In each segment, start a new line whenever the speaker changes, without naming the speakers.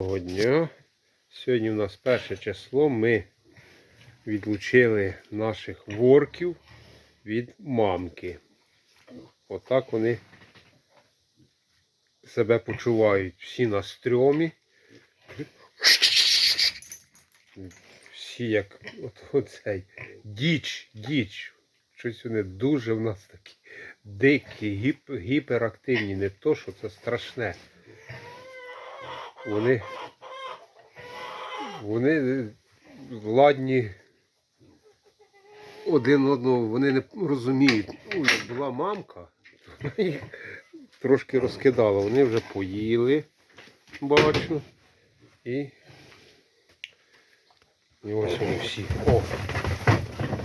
Доброго дня. Сьогодні у нас перше число. Ми відлучили наших ворків від мамки. Отак вони себе почувають. Всі на стрьомі. Всі як от, оцей діч, діч. Щось вони дуже в нас такі дикі, гіп, гіперактивні. Не то, що це страшне. Вони, вони владні один одного, вони не розуміють. Ну, як була мамка, вона їх трошки розкидала. Вони вже поїли, бачу. І, і ось вони всі. О!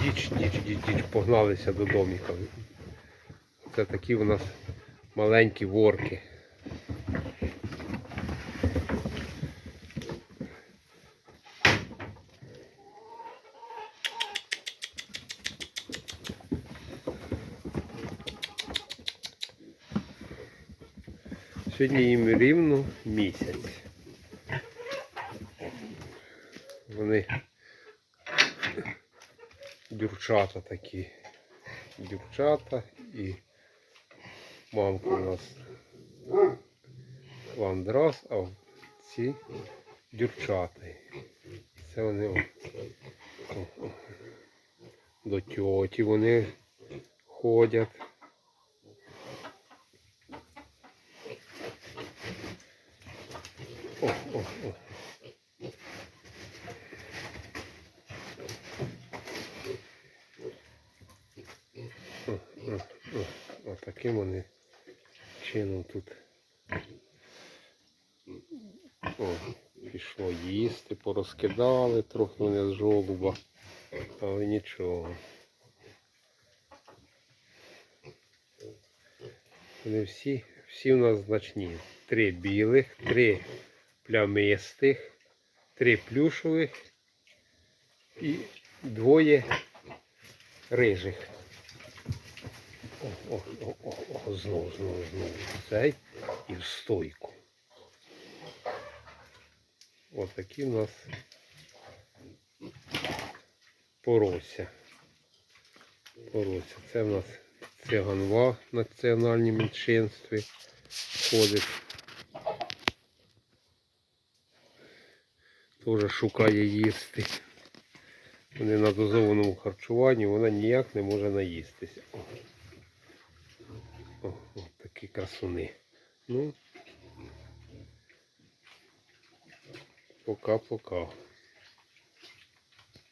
Діч, діч, діч, діч, погналися до доміка. Це такі у нас маленькі ворки. Сьогодні їм рівно місяць. Вони дівчата такі. Дівчата і мамка у нас ландрас, а ці дівчата. Це вони до тьоті вони ходять. О, о, о. Отаким вони чином тут. О, пішло їсти, порозкидали трохи вони з жолуба, але нічого. Вони всі, всі у нас значні. Три білих, три плямистих, три плюшових і двоє рижих. О, о, о, о, знову, знову, знову. Цей і в стойку. Ось такі у нас порося. Порося. Це в нас циганва в національній меншинстві ходить. Теж шукає їсти. Вони на дозованому харчуванні, вона ніяк не може наїстися. О, о, о такі красуни. Ну, пока-пока.